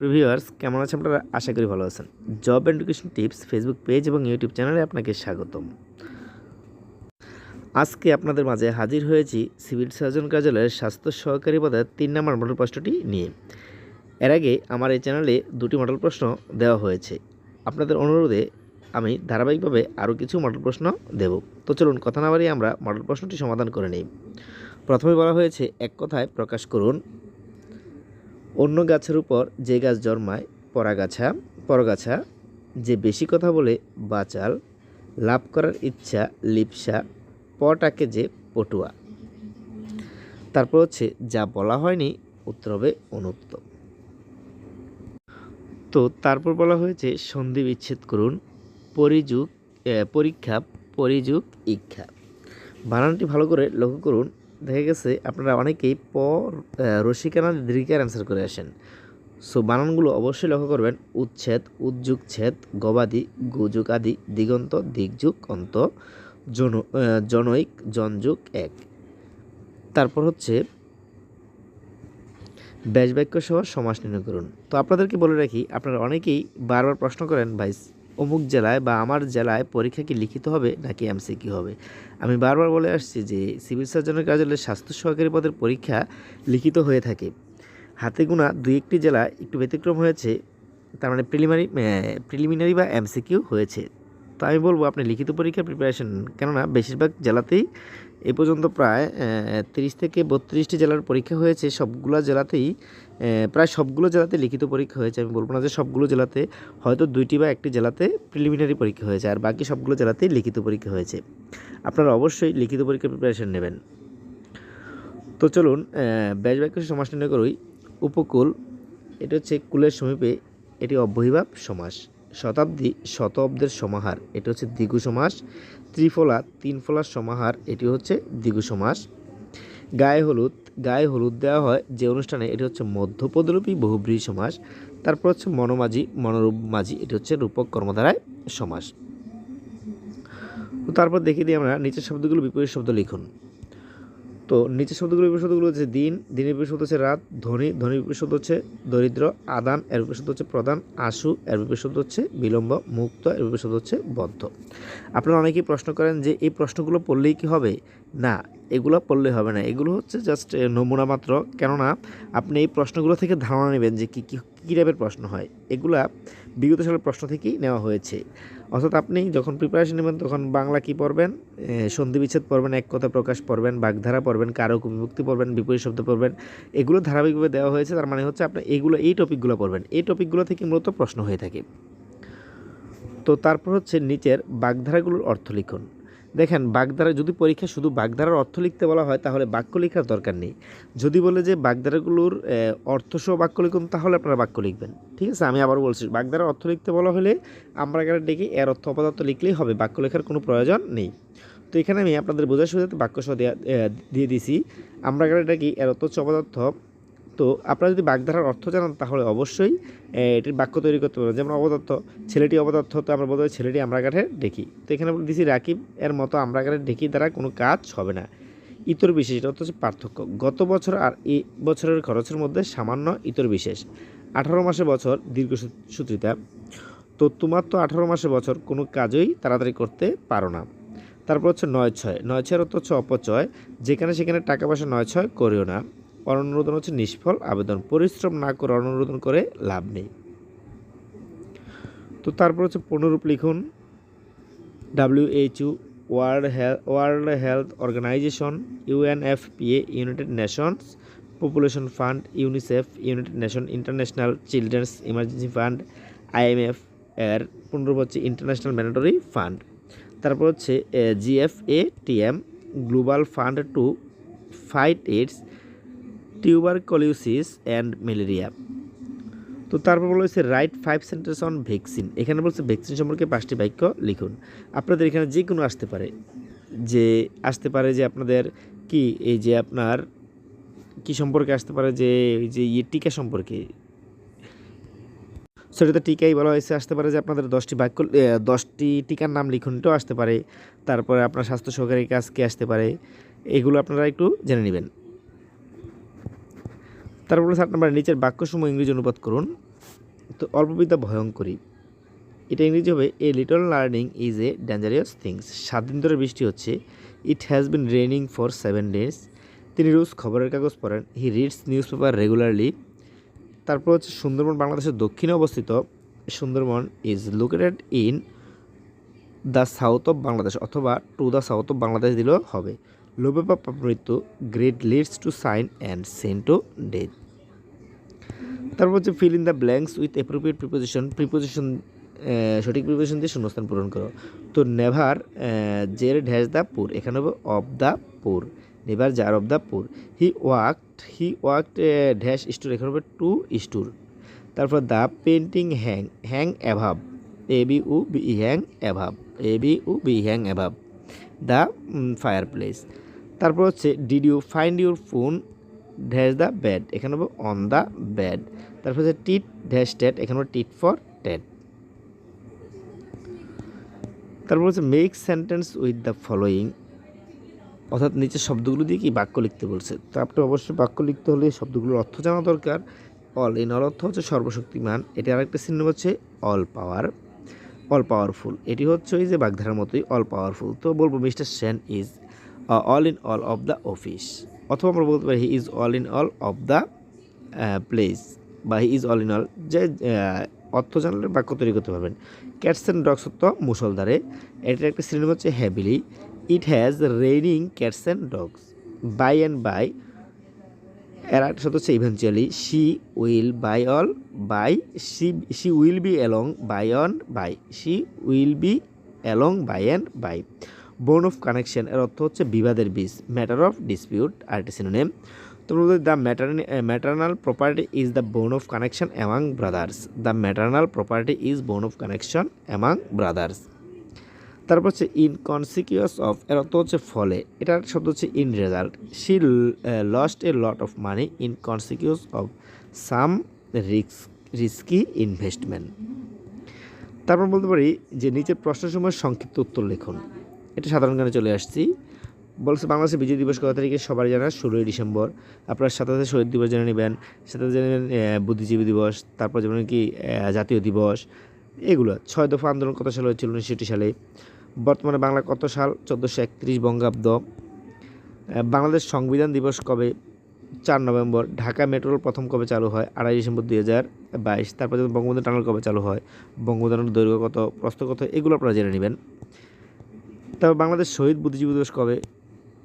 Viewers কেমন আছেন আপনারা? আশা করি ভালো আছেন। Job education tips Facebook page এবং ইউটিউব চ্যানেলে আপনাকে স্বাগতম। আজকে আপনাদের মাঝে হাজির হয়েছি সিভিল সার্জন কার্যালয়ের স্বাস্থ্য সহকারী পদের তিন নম্বর মডেল প্রশ্নটি নিয়ে। এর আগে আমার এই চ্যানেলে দুটি মডেল প্রশ্ন দেওয়া হয়েছে। আপনাদের অনুরোধে আমি ধারাবাহিকভাবে আরও কিছু মডেল প্রশ্ন দেব। তো চলুন, কথা না বাড়িয়ে আমরা মডেল প্রশ্নটি সমাধান করে নিই। প্রথমে বলা হয়েছে, এক কথায় প্রকাশ করুন। অন্য গাছের উপর যে গাছ জন্মায়, পরাগাছা, পরগাছা, যে বেশি কথা বলে বাচাল, লাভ করার ইচ্ছা লিপসা পটাকে যে পটুয়া। তারপর হচ্ছে, যা বলা হয়নি, উত্তর হবে অনুক্ত তো তারপর বলা হয়েছে, সন্ধি বিচ্ছেদ করুন, পরিযুগ পরীক্ষা, পরিযুগ ইচ্ছা বানানটি ভালো করে লক্ষ্য করুন দেখা গেছে আপনারা অনেকেই প রসিকানা দীর্ঘার অ্যান্সার করে আসেন। সো বানানগুলো অবশ্যই লক্ষ্য করবেন। উচ্ছেদ উদ্যুগ ছেদ গবাদি গুযুগ আদি দিগন্ত, দিগযুগ, অন্ত জন জনৈক জনযুগ এক। তারপর হচ্ছে ব্যাস বাক্য সহ সমাস নির্ণয় করুন। তো আপনাদেরকে বলে রাখি, আপনারা অনেকেই বারবার প্রশ্ন করেন ভাই অমুক জেলায় বা আমার জেলায় পরীক্ষা কি লিখিত হবে নাকি এমসিকিউ হবে? আমি বারবার বলে আসছি যে সিভিল সার্জনের কার্যালয়ে স্বাস্থ্য সহকারী পদের পরীক্ষা লিখিত হয়ে থাকে। হাতে গোনা দুই একটি জেলা একটু ব্যতিক্রম হয়েছে, তার মানে প্রিলিমারি প্রিলিমিনারি বা এমসিকিউ হয়েছে। তো আমি বলব আপনি লিখিত পরীক্ষার প্রিপারেশন কেননা বেশিরভাগ জেলাতেই এ পর্যন্ত প্রায় তিরিশ থেকে বত্রিশটি জেলার পরীক্ষা হয়েছে, সবগুলো জেলাতেই প্রায় সবগুলো জেলাতে লিখিত পরীক্ষা হয়েছে, আমি বলব না যে সবগুলো জেলাতে, হয়তো দুইটি বা একটি জেলাতে প্রিলিমিনারি পরীক্ষা হয়েছে, আর বাকি সবগুলো জেলাতেই লিখিত পরীক্ষা হয়েছে। আপনারা অবশ্যই লিখিত পরীক্ষার প্রিপারেশন নেবেন। তো চলুন ব্যাস বাক্য সমাস নির্ণয় করুই উপকূল, এটা হচ্ছে কুলের সমীপে, এটি অব্যয়ীভাব সমাস। শতাব্দী শত অব্দের সমাহার, এটি হচ্ছে দ্বিগু সমাস। ত্রিফলা তিন ফলার সমাহার এটি হচ্ছে দ্বিগু সমাস। গায়ে হলুদ গায়ে হলুদ দেওয়া হয় যে অনুষ্ঠানে, এটি হচ্ছে মধ্যপদরূপী বহুব্রী সমাস। তারপর হচ্ছে মনোমাঝি, মনোরূপ মাঝি, এটি হচ্ছে রূপক কর্মধারায় সমাস। তো তারপর দেখিয়ে দিই আমরা নিচের শব্দগুলো বিপরীত শব্দ লিখুন। তো নিচের শব্দগুলো বিপরীত হচ্ছে দিন, দিনের বিপরীত হচ্ছে রাত, ধনী, ধনীর বিপরীত হচ্ছে দরিদ্র, আদান, এর বিপরীত হচ্ছে প্রদান আশু, এর বিপরীত শব্দ হচ্ছে বিলম্ব, মুক্ত, এর বিপরীত শব্দ হচ্ছে বদ্ধ। আপনারা অনেকেই প্রশ্ন করেন যে এই প্রশ্নগুলো পড়লেই কি হবে? না, এগুলো পড়লে হবে না। এগুলো হচ্ছে জাস্ট নমুনা মাত্র। কেননা আপনি এই প্রশ্নগুলো থেকে ধারণা নেবেন যে কী কী কী টাইপের প্রশ্ন হয়। এগুলা বিগত সালের প্রশ্ন থেকেই নেওয়া হয়েছে। অর্থাৎ আপনি যখন প্রিপারেশন নেবেন, তখন বাংলা কি পড়বেন? সন্ধিবিচ্ছেদ সন্ধি বিচ্ছেদ পড়বেন, এক কথা প্রকাশ পড়বেন, বাগধারা পড়বেন কারক বিভক্তি পড়বেন, বিপরীত শব্দ পড়বেন। এগুলো ধারাবাহিকভাবে দেওয়া হয়েছে, তার মানে হচ্ছে আপনি এইগুলো এই টপিকগুলো পড়বেন। এই টপিকগুলো থেকে মূলত প্রশ্ন হয়ে থাকে। তো তারপর হচ্ছে নিচের বাগধারাগুলোর অর্থ লিখুন। দেখেন বাগধারা যদি পরীক্ষা শুধু বাগধারার অর্থ লিখতে বলা হয়, তাহলে বাক্য লেখার দরকার নেই। যদি বলে যে বাগধারাগুলোর অর্থসহ বাক্য লিখুন, তাহলে আপনারা বাক্য লিখবেন। ঠিক আছে? আমি আবার বলছি বাগধারার অর্থ লিখতে বলা হলে আমরা এখানে ডেকে এর অর্থ অপদার্থ লিখলেই হবে, বাক্য লেখার কোনো প্রয়োজন নেই। তো এখানে আমি আপনাদের বোঝার সুবিধাতে বাক্য সহ দেয়া- দিয়ে দিছি। আমরা এখানে ডাকি এর অর্থ হচ্ছে অপদার্থ তো আপনারা যদি বাগধারার অর্থ জানান, তাহলে অবশ্যই এটির বাক্য তৈরি করতে পারবেন। যেমন অপদার্থ ছেলেটি অপদার্থ তো আমরা বলতে ছেলেটি আমরা কাঠে ডেকি তো এখানে দিছি রাকিব, এর মতো আমরা কাঠে ডেকি দ্বারা কোনো কাজ হবে না। ইতর বিশেষ, এটা হচ্ছে পার্থক্য। গত বছর আর এই বছরের খরচের মধ্যে সামান্য ইতর বিশেষ। আঠারো মাসে বছর, দীর্ঘ সূত্রিতা। তো তোমার তো আঠারো মাসে বছর কোনো কাজই তাড়াতাড়ি করতে পারো না। তারপর হচ্ছে নয় ছয়। নয় ছয়ের অর্থ হচ্ছে অপচয়। যেখানে সেখানে টাকা পয়সা নয় ছয় করিও না। অনুরোধন হচ্ছে নিষ্ফল, আবেদন পরিশ্রম না করে অনুরোধন করে লাভ নেই। তো তারপর হচ্ছে পুনরূপ লিখুন W H O world health world health organisation UNFPA united nations population fund UNICEF united nation international children's emergency fund IMF এর পুনরূপ হচ্ছে ইন্টারন্যাশনাল ম্যান্ডেটরি ফান্ড তারপর হচ্ছে GFA TM global fund to fight AIDS tuberculosis and malaria. তো তারপর বলা হয়েছে write five sentence on vaccine এখানে বলছে ভ্যাকসিন সম্পর্কে পাঁচটি বাক্য লিখুন। আপনাদের এখানে যে কোনো আসতে পারে। যে আসতে পারে যে আপনাদের কি, এই যে আপনার কি সম্পর্কে আসতে পারে যে, এই যে ইয়ে টিকা সম্পর্কে। সেটাতে টিকাই বলা হয়েছে, আসতে পারে যে আপনাদের দশটি বাক্য দশটি টিকার নাম লিখুন, এটাও আসতে পারে। তারপরে আপনার স্বাস্থ্য সহকারী কাজ কে আসতে পারে? এগুলো আপনারা একটু জেনে নেবেন। তারপরে সাত নম্বর, নিচের বাক্যসমূহ ইংরেজি অনুবাদ করুন। তো অল্প বিদ্যা ভয়ঙ্করী। এটা ইংরেজি হবে a little learning is a dangerous things সাত দিন ধরে বৃষ্টি হচ্ছে। It has been raining for seven days তিনি রোজ খবরের কাগজ পড়েন। He reads news paper regularly তারপর হচ্ছে, সুন্দরবন বাংলাদেশের দক্ষিণে অবস্থিত। Sundarban is located in the south of Bangladesh অথবা to the south of Bangladesh দিলেও হবে। বা মৃত্যু greed leads to sin and sin to death তারপর হচ্ছে fill in the blanks with appropriate preposition preposition সঠিক প্রিপোজিশন দিয়ে শূন্যস্থান পূরণ করো। তো নেভার জের ড্যাশ দ্য পুর এখানে হবে of the poor never jar of the poor he walked he walked dash store এখানে হবে টু স্টোর তারপর the painting hang hang above A B O V hang above A B O V hang above the fireplace তারপর হচ্ছে did you find your phone dash the bed এখানে হবে on the bad তারপর হচ্ছে টিট dash ট্যাট এখানে হবে tit for tat তারপর হচ্ছে make sentence with the following অর্থাৎ নিচের শব্দগুলো দিয়ে কি বাক্য লিখতে বলছে? তো আপনি অবশ্যই বাক্য লিখতে হলে শব্দগুলোর অর্থ জানা দরকার। অল ইন অল অর্থ হচ্ছে সর্বশক্তিমান। এটি আরেকটা চিহ্ন হচ্ছে অল পাওয়ার অল পাওয়ারফুল এটি হচ্ছে ওই যে বাগধারার মতোই অল পাওয়ারফুল তো বলব mister Sen is all in all of the office অথবা আমরা বলতে পারি he is all in all of the place বা he is all in all যে অর্থ জানলে বাক্য তৈরি করতে পারবেন। ক্যাটস অ্যান্ড ডগস হতো মুসলধারে। এটার একটা শ্রেণি হচ্ছে heavily it has raining cats and dogs by and by এর একটা শব্দ হচ্ছে eventually she will by all by she she will be along by on by she will be along by and by bone of connection এর অর্থ হচ্ছে বিবাদের বীজ matter of dispute আর একটি সিনোনেম তোমরা বলতে the maternity maternal property is the bone of connection among brothers the maternal property is bone of connection among brothers তারপর হচ্ছে ইন কনসিকিউস অফ এর অর্থ হচ্ছে ফলে। এটার শব্দ হচ্ছে in result she lost a lot of money in consequence of some risk risky investment তারপর বলতে পারি যে, নিচের প্রশ্নসমূহের সংক্ষিপ্ত উত্তর লিখুন। এটা সাধারণ জ্ঞানে চলে আসছি। বলছে বাংলাদেশের বিজয় দিবস কত তারিখে? সবাই জানা ষোলোই ডিসেম্বর। আপনার সাথে সাথে শহীদ দিবস জেনে নেবেন সাথে নেবেন বুদ্ধিজীবী দিবস, তারপর যেমন কি জাতীয় দিবস, এগুলো। ছয় দফা আন্দোলন কত সালে হয়েছিল? উনিশশো সালে। বর্তমানে বাংলা কত সাল? চোদ্দোশো একত্রিশ বঙ্গাব্দ। বাংলাদেশ সংবিধান দিবস কবে? চার নভেম্বর। ঢাকা মেট্রোর প্রথম কবে চালু হয়? আড়াই ডিসেম্বর দুই হাজার বাইশ। তারপর যেমন বঙ্গবন্ধু টানেল কবে চালু হয়? বঙ্গবন্ধু দৈর্ঘ্য কত? প্রস্থ কত? এগুলো আপনারা জেনে নেবেন। তারপর বাংলাদেশ শহীদ বুদ্ধিজীবী দিবস কবে?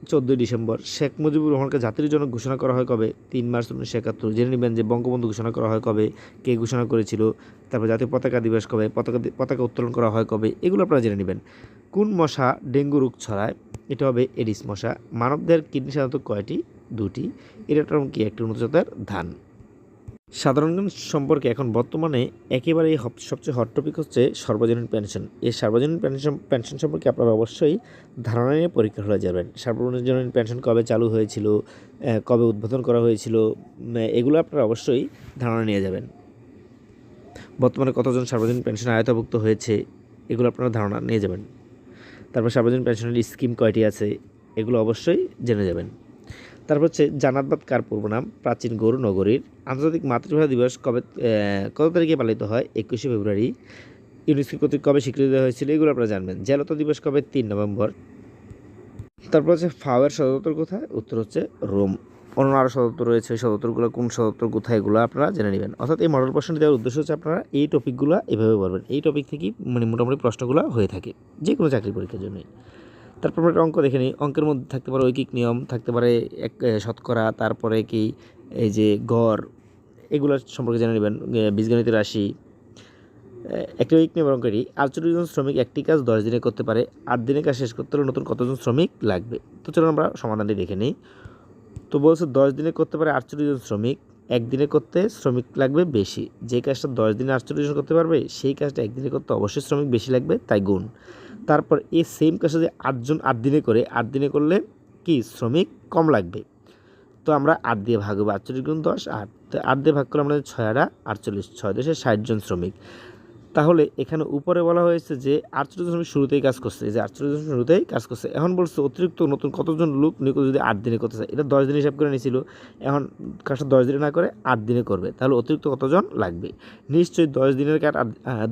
চোদ্দোই ডিসেম্বর। শেখ মুজিবুর রহমানকে জাতির জন্য ঘোষণা করা হয় কবে? তিন মার্চ উনিশশো একাত্তর। জেনে নেবেন যে বঙ্গবন্ধু ঘোষণা করা হয় কবে? কে ঘোষণা করেছিল? তারপর জাতীয় পতাকা দিবস কবে? পতাকা পতাকা উত্তোলন করা হয় কবে? এগুলো আপনারা জেনে নেবেন। কোন মশা ডেঙ্গু রোগ ছড়ায়? এটা হবে এডিস মশা। মানবদের কিডনি সাধারণত কয়টি? দুটি। এটা কি? একটি উন্নত ধান। সাধারণ সম্পর্কে এখন বর্তমানে একেবারেই সবচেয়ে হট টপিক হচ্ছে সর্বজনীন পেনশন এই সার্বজনীন পেনশন পেনশন সম্পর্কে আপনারা অবশ্যই ধারণা নিয়ে পরীক্ষা হয়ে যাবেন। সার্বজনীন পেনশন কবে চালু হয়েছিল কবে উদ্বোধন করা হয়েছিল এগুলো আপনারা অবশ্যই ধারণা নিয়ে যাবেন। বর্তমানে কতজন সার্বজনীন পেনশন আয়তাভুক্ত হয়েছে, এগুলো আপনারা ধারণা নিয়ে যাবেন। তারপর সার্বজনীন পেনশনের স্কিম কয়টি আছে, এগুলো অবশ্যই জেনে যাবেন। তারপর হচ্ছে জানাতবাদ কার পূর্ব নাম? প্রাচীন গৌর নগরীর আন্তর্জাতিক মাতৃভাষা দিবস কবে কত তারিখে পালিত হয়? একুশে ফেব্রুয়ারি। ইউনেস্কো কর্তৃক কবে স্বীকৃতি দেওয়া হয়েছিল? এগুলো আপনারা জানবেন। জেলতা দিবস কবে? তিন নভেম্বর। তারপর হচ্ছে ফাওয়ার সদর দপ্তর কোথায়? উত্তর হচ্ছে রোম। অন্য আরও সদর রয়েছে। ওই সদরগুলো কোন সদর কোথায়, এগুলো আপনারা জেনে নেবেন। অর্থাৎ এই মডেল প্রশ্নটি দেওয়ার উদ্দেশ্য হচ্ছে আপনারা এই টপিকগুলো এভাবে বলবেন। এই টপিক থেকেই মানে মোটামুটি প্রশ্নগুলো হয়ে থাকে যে কোনো চাকরি পরীক্ষার জন্যই। তারপর আমরা অঙ্ক দেখে নিই। অঙ্কের মধ্যে থাকতে পারে ঐকিক নিয়ম থাকতে পারে এক শতকরা তারপরে কি এই যে গড় এগুলো সম্পর্কে জেনে নেবেন। এ, বীজগণিতের রাশি। একটি ঐকিক নিয়ম অঙ্কেরই আটচল্লিশ জন শ্রমিক একটি কাজ দশ দিনে করতে পারে আট দিনে কাজ শেষ করতে হলে নতুন কতজন শ্রমিক লাগবে? তো চলুন আমরা সমাধানটি দেখে নিই। তো বলছে দশ দিনে করতে পারে আটচল্লিশ জন শ্রমিক একদিনে করতে শ্রমিক লাগবে বেশি। যে কাজটা দশ দিনে আটচল্লিশ জন করতে পারবে সেই কাজটা একদিনে করতে অবশ্যই শ্রমিক বেশি লাগবে তাই গুণ। তারপর এই সেম কাজটা যদি আটজন আট দিনে করে, আট দিনে করলে কি? শ্রমিক কম লাগবে। তো আমরা আট দিয়ে ভাগ হবে আটচল্লিশ গুণ দশ, আট। তো আট দিয়ে ভাগ করলে আমরা ছয় আটা আটচল্লিশ, ছয় দশে ষাটজন শ্রমিক। তাহলে এখানে উপরে বলা হয়েছে যে আটচল্লিশ দশমিক শুরুতেই কাজ করছে। যে আটচল্লিশ দশমিক শুরুতেই কাজ করছে। এখন বলছে অতিরিক্ত নতুন কতজন লোক নিয়োগ যদি আট দিনে করতে চায়? এটা দশ দিন হিসাব করে নিয়েছিল। এখন কাজটা দশ দিনে না করে আট দিনে করবে। তাহলে অতিরিক্ত কতজন লাগবে? নিশ্চয়ই দশ দিনের কাজ আট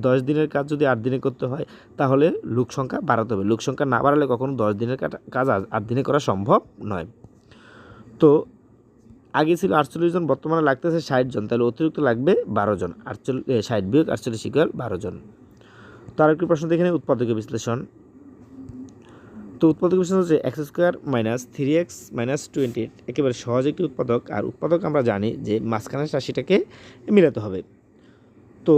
দশ দিনের কাজ যদি আট দিনে করতে হয়, তাহলে লোক সংখ্যা বাড়াতে হবে। লোক সংখ্যা না বাড়ালে কখনো দশ দিনের কাজ আট দিনে করা সম্ভব নয়। তো আগে ছিল আটচল্লিশ জন, বর্তমানে লাগতেছে ষাট জন। তাহলে অতিরিক্ত লাগবে বারো জন। আটচল্লিশ ষাট বিয়োগ আটচল্লিশ ইকুয়াল বারো জন। তো আরেকটি প্রশ্ন দেখে নিই উৎপাদকের বিশ্লেষণ। তো উৎপাদক বিশ্লেষণ হচ্ছে x square minus three x minus twenty eight. একেবারে সহজ একটি উৎপাদক। আর উৎপাদক আমরা জানি যে মাঝখানের রাশিটাকে মিলাতে হবে। তো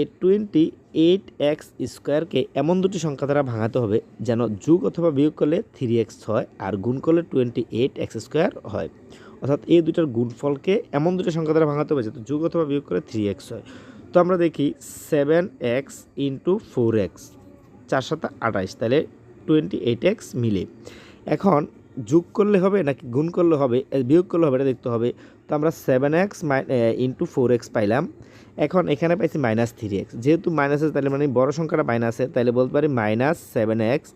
এ টোয়েন্টি এইট এক্স স্কোয়ারকে এমন দুটি সংখ্যা দ্বারা ভাঙাতে হবে যেন যুগ অথবা বিয়োগ করলে থ্রি এক্স হয় আর গুণ করলে টোয়েন্টি এইট এক্স স্কোয়ার হয়। অর্থাৎ এই দুটার গুণফলকে এমন দুটি সংখ্যা দ্বারা ভাঙাতে হবে যাতে যোগ অথবা বিয়োগ করে থ্রি এক্স হয়। তো আমরা দেখি seven x into four x চার সাথে আঠাইশ, তাহলে টোয়েন্টি এইট এক্স মিলে। এখন যোগ করলে হবে নাকি গুণ করলে হবে বিয়োগ করলে হবে এটা দেখতে হবে। তো আমরা seven x into four x পাইলাম। এখন এখানে পাইছি মাইনাস থ্রি এক্স যেহেতু মাইনাস আছে, তাহলে মানে বড় সংখ্যাটা মাইনাসে তাহলে বলতে পারি মাইনাস সেভেন এক্স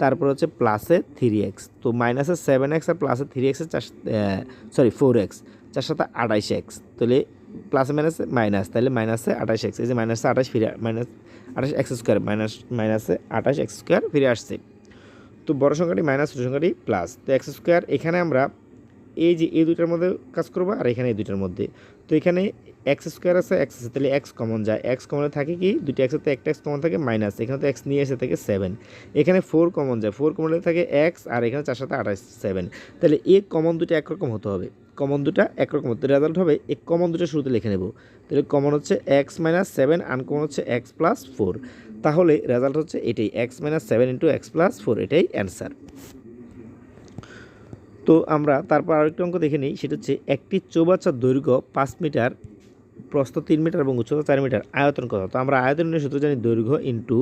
তারপর হচ্ছে প্লাসে থ্রি এক্স তো মাইনাসে সেভেন এক্স আর প্লাসে থ্রি এক্সের চার সরি ফোর এক্স চার সাথে আঠাইশ এক্স তাহলে প্লাসে মাইনাসে মাইনাস তাহলে মাইনাসে আঠাশ এক্স এই যে মাইনাসে আঠাশ ফিরে মাইনাস আঠাশ এক্স স্কোয়ার মাইনাস মাইনাসে আঠাশ এক্স স্কোয়ার ফিরে আসছে। তো বড় সংখ্যাটি মাইনাস ছোটো সংখ্যাটি প্লাস তো এক্স স্কোয়ার এখানে আমরা এই যে, এই দুইটার মধ্যে কাজ করব আর এখানে এই দুইটার মধ্যে। তো এখানে এক্স স্কোয়ার আছে এক্স আছে, তাহলে এক্স কমন যায়। এক্স কমনে থাকে কি? দুইটা এক্স থেকে একটা এক্স কমন থাকে মাইনাস এখানে তো এক্স নিয়ে এসে থাকে সেভেন এখানে ফোর কমন যায়। ফোর কমনে থাকে এক্স আর এখানে চার সাথে আঠাশ সেভেন তাহলে এ কমন দুটো একরকম হতে হবে। কমন দুটা একরকম হতে রেজাল্ট হবে এই কমন দুটো শুরুতে লিখে নেব। তাহলে কমন হচ্ছে এক্স মাইনাস সেভেন আনকমন হচ্ছে এক্স প্লাস ফোর তাহলে রেজাল্ট হচ্ছে এটাই x minus seven into x plus four এটাই অ্যান্সার তো আমরা তারপর আরেকটি অঙ্ক দেখে নিই, সেটা হচ্ছে একটি চৌবাচ্চার দৈর্ঘ্য পাঁচ মিটার প্রস্থ তিন মিটার এবং উচ্চতা চার মিটার আয়তন কত? তো আমরা আয়তনের সূত্র জানি দৈর্ঘ্য ইন্টু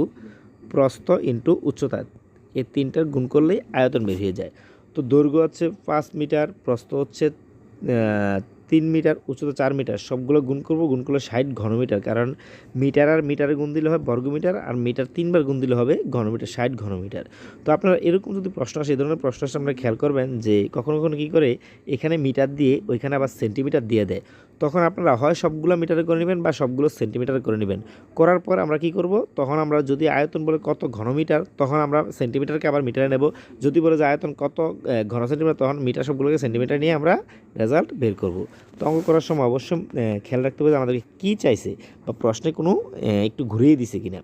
প্রস্থ ইন্টু উচ্চতা। এই তিনটার গুণ করলেই আয়তন বের হয়ে যায়। তো দৈর্ঘ্য হচ্ছে পাঁচ মিটার, প্রস্থ হচ্ছে তিন মিটার, উচ্চতা চার মিটার। সবগুলো গুণ করব, গুণ করলে ষাট ঘনমিটার। কারণ মিটার আর মিটারে গুণ দিলে হয় বর্গমিটার আর মিটার তিনবার গুণ দিলে হবে ঘনমিটার, ষাট ঘনমিটার। তো আপনারা এরকম যদি প্রশ্ন আসে, এই ধরনের প্রশ্ন আসলে আপনারা খেয়াল করবেন যে কখনো কখনো কী করে, এখানে মিটার দিয়ে ওইখানে আবার সেন্টিমিটার দিয়ে দেয়। তখন আপনারা হয় সবগুলো মিটারে করে নেবেন বা সবগুলো সেন্টিমিটারে করে নেবেন। করার পর আমরা কি করব? তখন আমরা যদি আয়তন বলে কত ঘনমিটার তখন আমরা সেন্টিমিটারকে আবার মিটারে নেব। যদি বলে যে আয়তন কত ঘন সেন্টিমিটার, তখন মিটার সবগুলোকে সেন্টিমিটার নিয়ে আমরা রেজাল্ট বের করব। তো অঙ্ক করার সময় অবশ্যই খেয়াল রাখতে হবে যে আমাদেরকে কী চাইছে বা প্রশ্নে কোনো একটু ঘুরিয়ে দিছে কিনা।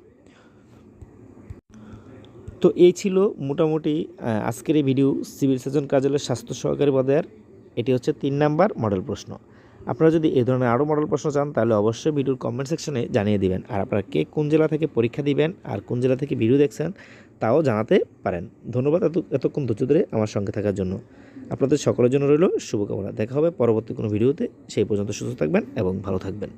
তো এই ছিল মোটামুটি আজকের এই ভিডিও সিভিল সার্জন কার্যালয়ের স্বাস্থ্য সহকারী পদের। এটি হচ্ছে তিন নাম্বার মডেল প্রশ্ন। আপনারা যদি এ ধরনের আরও মডেল প্রশ্ন চান, তাহলে অবশ্যই ভিডিওর কমেন্ট সেকশনে জানিয়ে দিবেন। আর আপনারা কে কোন জেলা থেকে পরীক্ষা দিবেন আর কোন জেলা থেকে ভিডিও দেখছেন, তাও জানাতে পারেন। ধন্যবাদ এত, এতক্ষণ ধৈর্য ধরে আমার সঙ্গে থাকার জন্য। আপনাদের সকলের জন্য রইল শুভকামনা। দেখা হবে পরবর্তী কোনো ভিডিওতে সেই পর্যন্ত সুস্থ থাকবেন এবং ভালো থাকবেন।